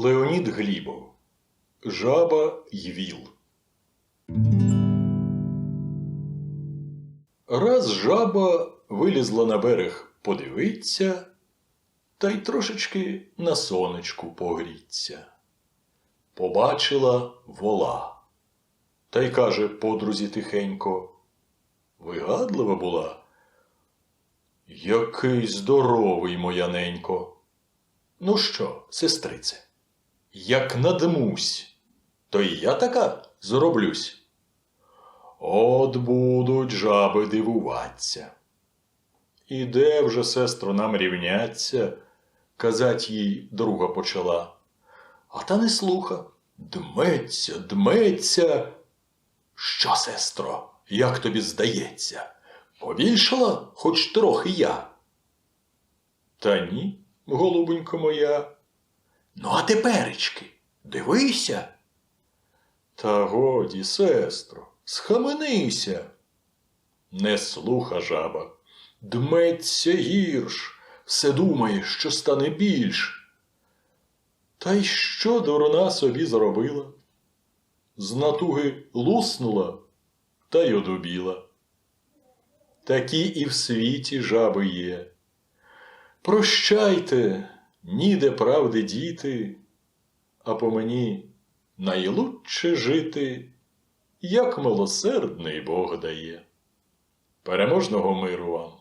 Леонід Глібов Жаба й віл. Раз жаба вилізла на берег подивиться, та й трошечки на сонечку погріться. Побачила вола, та й каже подрузі тихенько. Вигадлива була. Який здоровий, моя ненько. Ну що, сестрице, як надмусь, то і я така зроблюсь. От будуть жаби дивуваться. І де вже, сестро, нам рівняться, казать їй друга почала. А та не слуха. Дметься, дметься. Що, сестро, як тобі здається? Побільшала хоч трохи я. Та ні, голубонько моя. Ну, а теперечки, дивися. Та годі, сестро, схаменися. Не слуха жаба, дметься гірш, все думає, що стане більш. Та й що дурна собі зробила? З натуги луснула та й одубіла. Такі і в світі жаби є. Прощайте, ніде правди діти, а по мені найлучше жити, як милосердний Бог дає. Переможного миру вам!